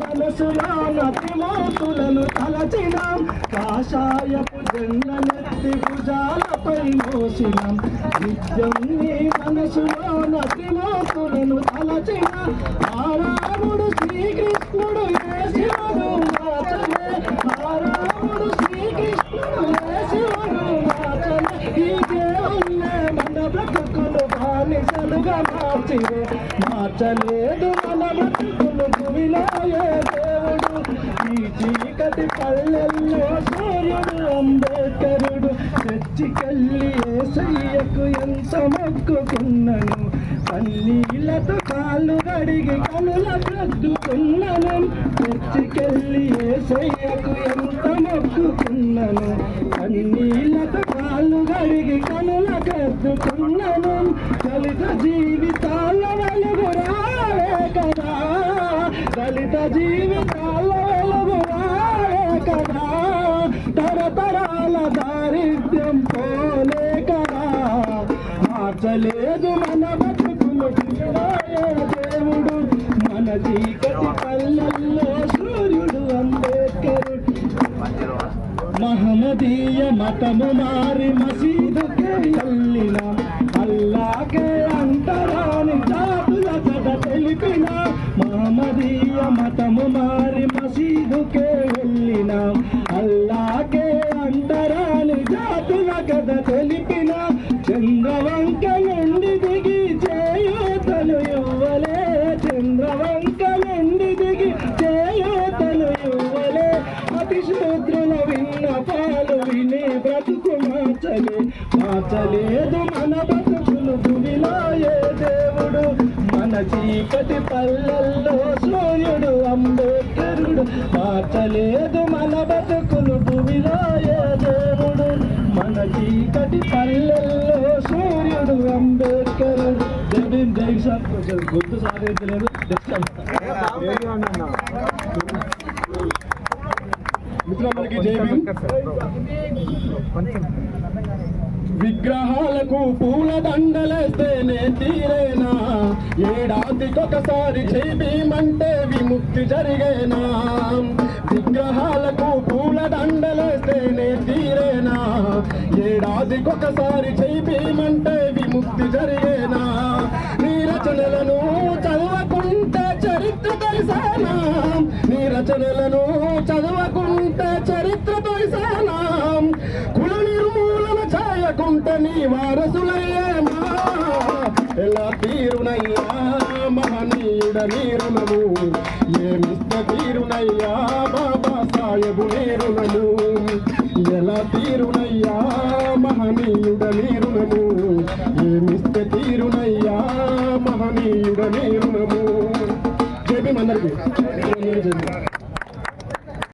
మనసులోన త్రిమూర్తులను తలచినాం. కాషాయపు జెండనెత్తి భుజాలపై మోసినాం. నిత్యం నీ మనసులోన త్రిమూర్తులను తలచినాం. నిశలుగా మార్చివే మార్చలేదు మన బ్రతుకులు భూమిలో దేవుడు ఈ చీకటి పల్లెల్లో సూర్యుడు అంబేద్కరుడు చర్చికెళ్ళి ఏసయ్యకు ఎంత మొక్కుకున్నను కన్నీళ్ళతో కాళ్ళు కడిగి కనుల బ్రతుకున్నను చర్చికెళ్ళి ఏసయ్యకు ఎంత మొక్కుకున్నను కన్నీళ్ళతో కాళ్ళు కడిగి కనుల కద్దుకున్నను దళిత జీవితాల వెలుగు రాలే కదా దళిత జీవితాల వెలుగు రాలే కదా తరతరాల దారిద్ర్యం పోలే కదా మార్చలేదు మన బతుకులు దేవుడు మన చీకటి పల్లె మహమ్మదీయ మతము మారి మసీదుకే వెళ్ళిన అల్లాకే అంతరా మార్చలే మార్చలేదు మన బతుకులు భూమిలో దేవుడు. మన చీకటి పల్లెల్లో సూర్యుడు అంబేద్కరుడు. మార్చలేదు మన బతుకులు భూమిలో దేవుడు. మన చీకటి పల్లెల్లో సూర్యుడు అంబేద్కరుడు. జై భీమ్ జై సార్. కొంచెం గుర్తు సాధించలేదు. మిత్రులందరికీ జై విగ్రహాలకు పూల దండలేస్తేనే తీరేనా ఏడాదికొకసారి చేబీమంటే విముక్తి జరిగేనా? విగ్రహాలకు పూల దండలేస్తేనే తీరేనా ఏడాదికొకసారి చేబీమంటే విముక్తి జరిగేనా? నీ రచనలను చదవకుంటే చరిత్ర తెలిసేనా? నీ రచనలను చేయకుంటే నీ. వారసులయ్యేమా ఎలా తీరునయ్యా మహనీయుడ నీరునము? ఏమిస్త తీరునయ్యా బాబా సాయబు నీరునము? ఎలా తీరునయ్యా మహనీయుడ నీరునము? ఏమిస్త తీరునయ్యా మహనీయుడ నీరునము? చెప్పి మందరికి